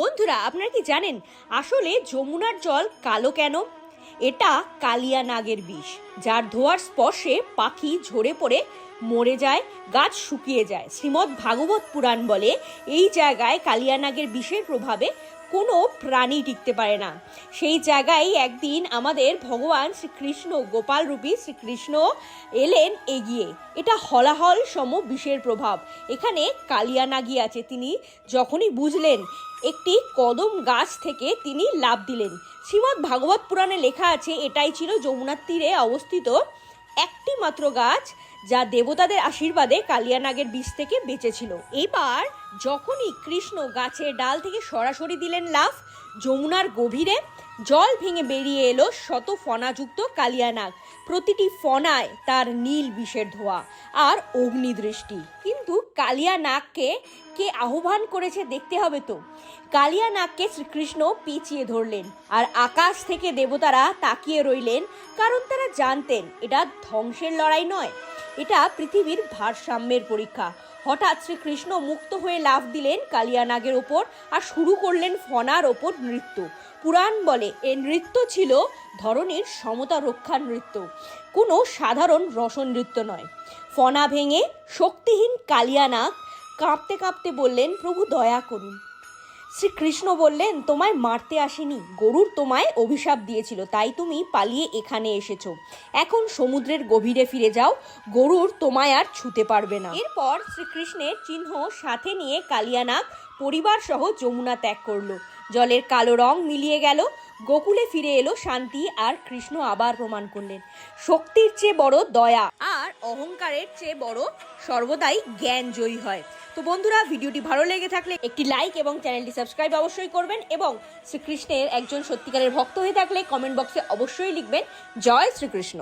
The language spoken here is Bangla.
বন্ধুরা, আপনারা কি জানেন আসলে যমুনার জল কালো কেন? এটা কালিয়া নাগের বিষ, যার ধোয়ার স্পর্শে পাখি ঝরে পড়ে মরে যায়, গাছ শুকিয়ে যায়। শ্রীমদ্ ভাগবত পুরাণ বলে, এই জায়গায় কালিয়ানাগের বিষের প্রভাবে কোনো প্রাণী টিকতে পারে না। সেই জায়গায় একদিন আমাদের ভগবান শ্রীকৃষ্ণ, গোপাল রূপী শ্রীকৃষ্ণ এলেন এগিয়ে। এটা হলাহল সম বিষের প্রভাব। এখানে কালিয়া নাগি আছে তিনি। যখনই বুঝলেন, একটি কদম গাছ থেকে তিনি লাভ দিলেন। শ্রীমদ্ ভাগবত পুরাণে লেখা আছে, এটাই ছিল যমুনার তীরে অবস্থিত একটি মাত্র গাছ। যা দেবতাদের আশীর্বাদে কালিয়ানাগের বীজ থেকে বেঁচেছিল। এবার যখনই কৃষ্ণ গাছের ডাল থেকে সরাসরি দিলেন লাফ, যমুনার গভীরে জল ভেঙে বেরিয়ে এলো শত ফনাযুক্ত কালিয়ানাগ। প্রতিটি ফনায় তার নীল বিষের ধোয়া আর অগ্নিদৃষ্টি। কিন্তু কালিয়া নাগকে কে আহ্বান করেছে দেখতে হবে তো। কালিয়া নাগকে শ্রীকৃষ্ণ পিছিয়ে ধরলেন আর আকাশ থেকে দেবতারা তাকিয়ে রইলেন, কারণ তারা জানতেন এটা ধ্বংসের লড়াই নয়। এটা পৃথিবীর ভারসাম্যের পরীক্ষা। হঠাৎ শ্রীকৃষ্ণ মুক্ত হয়ে লাফ দিলেন কালিয়ানাগের ওপর আর শুরু করলেন ফনার ওপর নৃত্য। পুরাণ বলে, এ নৃত্য ছিল ধরনের সমতা রক্ষার নৃত্য, কোনো সাধারণ রসন নৃত্য নয়। ফনা ভেঙে শক্তিহীন কালিয়ানাগ কাঁপতে কাঁপতে বললেন, প্রভু দয়া করুন। শ্রীকৃষ্ণ বললেন, তোমায় মারতে আসেনি। গরুর তোমায় অভিশাপ দিয়েছিল, তাই তুমি পালিয়ে এখানে এসেছ। এখন সমুদ্রের গভীরে ফিরে যাও। গরুর তোমায় আর ছুতে পারবে না। এরপর শ্রীকৃষ্ণের চিহ্ন সাথে নিয়ে কালিয়ানাগ পরিবার সহ যমুনা ত্যাগ করল। জলের কালো রং মিলিয়ে গেল। গোকুলে ফিরে এলো শান্তি আর কৃষ্ণ আবার প্রমাণ করলেন। শক্তির চেয়ে বড় দয়া আর অহংকারের চেয়ে বড় সর্বদাই জ্ঞান জয়ী হয়। তো বন্ধুরা, ভিডিওটি ভালো লেগে থাকলে একটি লাইক এবং চ্যানেলটি সাবস্ক্রাইব অবশ্যই করবেন এবং শ্রীকৃষ্ণের একজন সত্যিকারের ভক্ত হয়ে থাকলে কমেন্ট বক্সে অবশ্যই লিখবেন, জয় শ্রীকৃষ্ণ।